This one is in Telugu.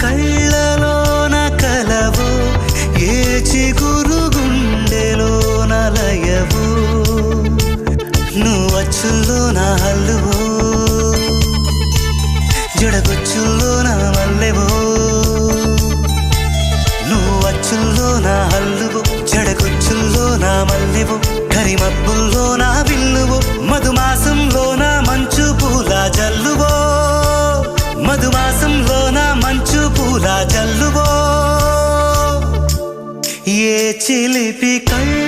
కళ్ళలోన కలవు ఏ చిగురు గుండెలోన లయవు. నువ్వచ్చుల్లో నా హల్లువు జడగొచ్చుల్లో నా మల్లెవు. నువ్వచ్చుల్లో నా హల్లువు జడగొచ్చుల్లో నా మల్లెవు. కరిమబ్బుల్లో నా బిల్లువు మధుమాసంలో నా మంచు పూల జల్లువో. మధుమా ఏ చిలిపి కళ్ళు